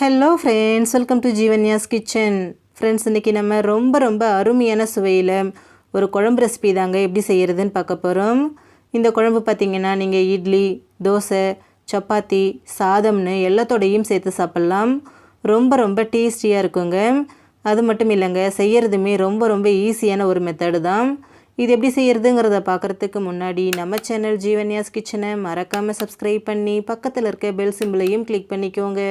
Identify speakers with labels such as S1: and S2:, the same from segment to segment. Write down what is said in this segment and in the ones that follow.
S1: Hello friends welcome to Jeevanya's kitchen friends இன்றைக்கி நம்ம ரொம்ப ரொம்ப அருமையான சுவையில் ஒரு குழம்பு ரெசிபி தாங்க எப்படி செய்கிறதுன்னு பார்க்க போகிறோம் இந்த குழம்பு பார்த்திங்கன்னா நீங்கள் இட்லி தோசை சப்பாத்தி சாதம்னு எல்லாத்தோடையும் சேர்த்து சாப்பிட்லாம். ரொம்ப ரொம்ப டேஸ்டியாக இருக்குங்க. அது மட்டும் இல்லைங்க செய்கிறதுமே ரொம்ப ரொம்ப ஈஸியான ஒரு மெத்தடு தான். இது எப்படி செய்கிறதுங்கிறத பார்க்குறதுக்கு முன்னாடி நம்ம சேனல் ஜீவன்யாஸ் கிச்சனை மறக்காமல் சப்ஸ்கிரைப் பண்ணி பக்கத்தில் இருக்க பெல் சிம்பிளையும் கிளிக் பண்ணிக்கோங்க.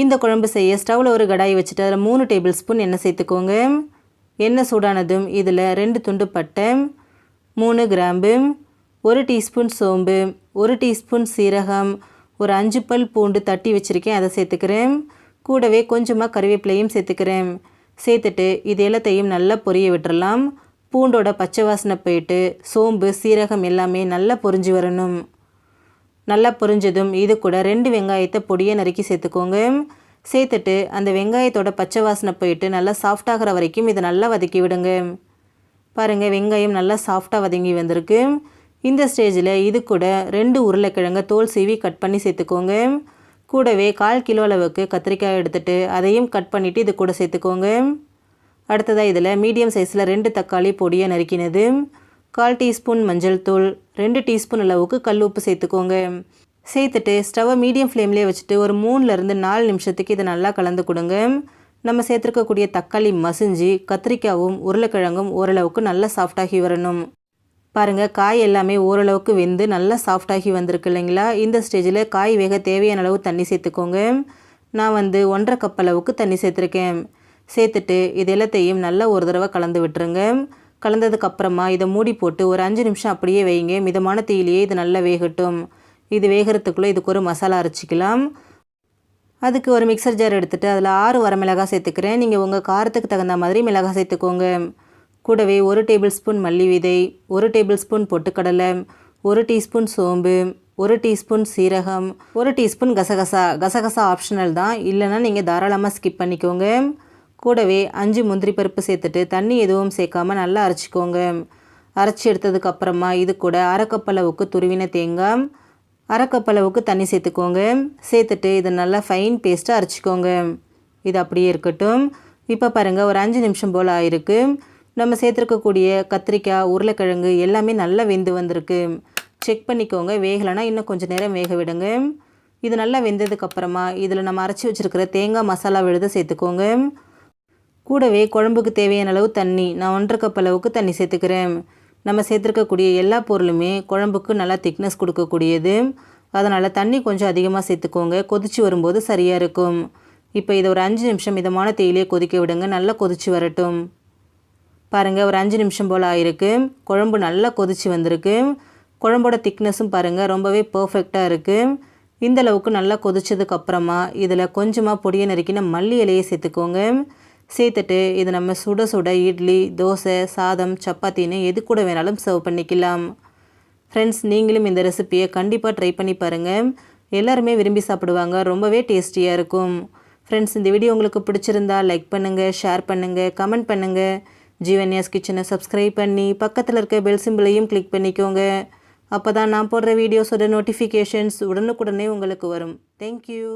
S1: இந்த குழம்பு செய்ய ஸ்டவ்வில் ஒரு கடாய் வச்சுட்டு அதில் மூணு டேபிள் ஸ்பூன் எண்ணெய் சேர்த்துக்கோங்க. எண்ணெய் சூடானதும் இதில் ரெண்டு துண்டு பட்டை மூணு கிராம்பு ஒரு டீஸ்பூன் சோம்பு ஒரு டீஸ்பூன் சீரகம் ஒரு அஞ்சு பல் பூண்டு தட்டி வச்சுருக்கேன் அதை சேர்த்துக்கிறேன். கூடவே கொஞ்சமாக கருவேப்பிலையும் சேர்த்துக்கிறேன். சேர்த்துட்டு இது எல்லாத்தையும் நல்லா பொரிய விட்டுறலாம். பூண்டோட பச்சை வாசனை போயிட்டு சோம்பு சீரகம் எல்லாமே நல்லா பொரிஞ்சு வரணும். நல்லா புரிஞ்சதும் இது கூட ரெண்டு வெங்காயத்தை பொடியை நறுக்கி சேர்த்துக்கோங்க. சேர்த்துட்டு அந்த வெங்காயத்தோட பச்சை வாசனை போயிட்டு நல்லா சாஃப்டாகிற வரைக்கும் இதை நல்லா வதக்கி விடுங்க. பாருங்கள் வெங்காயம் நல்லா சாஃப்டாக வதங்கி வந்திருக்கு. இந்த ஸ்டேஜில் இது கூட ரெண்டு உருளைக்கிழங்க தோல் சீவி கட் பண்ணி சேர்த்துக்கோங்க. கூடவே கால் கிலோ அளவுக்கு கத்திரிக்காய் எடுத்துகிட்டு அதையும் கட் பண்ணிவிட்டு இது கூட சேர்த்துக்கோங்க. அடுத்ததாக இதில் மீடியம் சைஸில் ரெண்டு தக்காளி பொடியை நறுக்கினது. கால் டீஸ்பூன் மஞ்சள் தூள் ரெண்டு டீஸ்பூன் அளவுக்கு கல் உப்பு சேர்த்துக்கோங்க. சேர்த்துட்டு ஸ்டவ்வை மீடியம் ஃப்ளேம்லேயே வச்சுட்டு ஒரு மூணுலேருந்து நாலு நிமிஷத்துக்கு இதை நல்லா கலந்து கொடுங்க. நம்ம சேர்த்துருக்கக்கூடிய தக்காளி மசிஞ்சு கத்திரிக்காவும் உருளைக்கிழங்கும் ஓரளவுக்கு நல்லா சாஃப்டாகி வரணும். பாருங்கள் காய் எல்லாமே ஓரளவுக்கு வெந்து நல்லா சாஃப்டாகி வந்திருக்கு இல்லைங்களா? இந்த ஸ்டேஜில் காய் வேக தேவையான அளவு தண்ணி சேர்த்துக்கோங்க. நான் வந்து ஒன்றரை கப் அளவுக்கு தண்ணி சேர்த்துருக்கேன். சேர்த்துட்டு இது எல்லாத்தையும் நல்லா ஒரு தடவை கலந்து விட்டுருங்க. கலந்ததுக்கப்புறமா இதை மூடி போட்டு ஒரு அஞ்சு நிமிஷம் அப்படியே வைங்க. மிதமான தீயிலேயே இது நல்லா வேகட்டும். இது வேகிறதுக்குள்ளே இதுக்கு ஒரு மசாலா அரைச்சிக்கலாம். அதுக்கு ஒரு மிக்சர் ஜார் எடுத்துகிட்டு அதில் ஆறு வர மிளகாய் சேர்த்துக்கிறேன். நீங்கள் உங்கள் காரத்துக்கு தகுந்த மாதிரி மிளகாய் சேர்த்துக்கோங்க. கூடவே ஒரு டேபிள் ஸ்பூன் மல்லி விதை ஒரு டேபிள் ஸ்பூன் பொட்டுக்கடலை ஒரு டீஸ்பூன் சோம்பு ஒரு டீஸ்பூன் சீரகம் ஒரு டீஸ்பூன் கசகசா. கசகசா ஆப்ஷனல் தான். இல்லைன்னா நீங்கள் தாராளமாக ஸ்கிப் பண்ணிக்கோங்க. கூடவே அஞ்சு முந்திரி பருப்பு சேர்த்துட்டு தண்ணி எதுவும் சேர்க்காம நல்லா அரைச்சிக்கோங்க. அரைச்சி எடுத்ததுக்கப்புறமா இது கூட அரைக்கப்பளவுக்கு துருவின தேங்காய் அரைக்கப்பளவுக்கு தண்ணி சேர்த்துக்கோங்க. சேர்த்துட்டு இதை நல்லா ஃபைன் பேஸ்ட்டாக அரைச்சிக்கோங்க. இது அப்படியே இருக்கட்டும். இப்போ பாருங்கள் ஒரு அஞ்சு நிமிஷம் போல் ஆயிருக்கு. நம்ம சேர்த்துருக்கக்கூடிய கத்திரிக்காய் உருளைக்கிழங்கு எல்லாமே நல்லா வெந்து வந்திருக்கு. செக் பண்ணிக்கோங்க. வேகலைன்னா இன்னும் கொஞ்சம் நேரம் வேக விடுங்க. இது நல்லா வெந்ததுக்கப்புறமா இதில் நம்ம அரைச்சி வச்சுருக்கிற தேங்காய் மசாலா விழுத சேர்த்துக்கோங்க. கூடவே குழம்புக்கு தேவையான அளவு தண்ணி. நான் ஒன்றரை கப் அளவுக்கு தண்ணி சேர்த்துக்கிறேன். நம்ம சேர்த்துருக்கக்கூடிய எல்லா பொருளுமே குழம்புக்கு நல்லா திக்னஸ் கொடுக்கக்கூடியது. அதனால் தண்ணி கொஞ்சம் அதிகமாக சேர்த்துக்கோங்க. கொதித்து வரும்போது சரியாக இருக்கும். இப்போ இதை ஒரு அஞ்சு நிமிஷம் மிதமான தேயிலே கொதிக்க விடுங்க. நல்லா கொதித்து வரட்டும். பாருங்கள் ஒரு அஞ்சு நிமிஷம் போல் ஆயிருக்கு. குழம்பு நல்லா கொதித்து வந்திருக்கு. குழம்போட திக்னஸும் பாருங்கள் ரொம்பவே பர்ஃபெக்டாக இருக்குது இந்த அளவுக்கு நல்லா கொதிச்சதுக்கப்புறமா இதில் கொஞ்சமாக பொடியை நறுக்கின மல்லி இலையை சேர்த்துக்கோங்க. சேர்த்துட்டு இது நம்ம சுட சுட இட்லி தோசை சாதம் சப்பாத்தின்னு எது கூட வேணாலும் சர்வ் பண்ணிக்கலாம். ஃப்ரெண்ட்ஸ் நீங்களும் இந்த ரெசிப்பியை கண்டிப்பாக ட்ரை பண்ணி பாருங்கள் எல்லாருமே விரும்பி சாப்பிடுவாங்க. ரொம்பவே டேஸ்டியாக இருக்கும். ஃப்ரெண்ட்ஸ் இந்த வீடியோ உங்களுக்கு பிடிச்சிருந்தா லைக் பண்ணுங்கள் ஷேர் பண்ணுங்கள் கமெண்ட் பண்ணுங்கள் ஜீவன்யாஸ் கிச்சனை சப்ஸ்கிரைப் பண்ணி பக்கத்தில் இருக்க பெல் சிம்பிளையும் கிளிக் பண்ணிக்கோங்க. அப்போ தான் நான் போடுற வீடியோஸோட நோட்டிஃபிகேஷன்ஸ் உடனுக்குடனே உங்களுக்கு வரும். தேங்க்யூ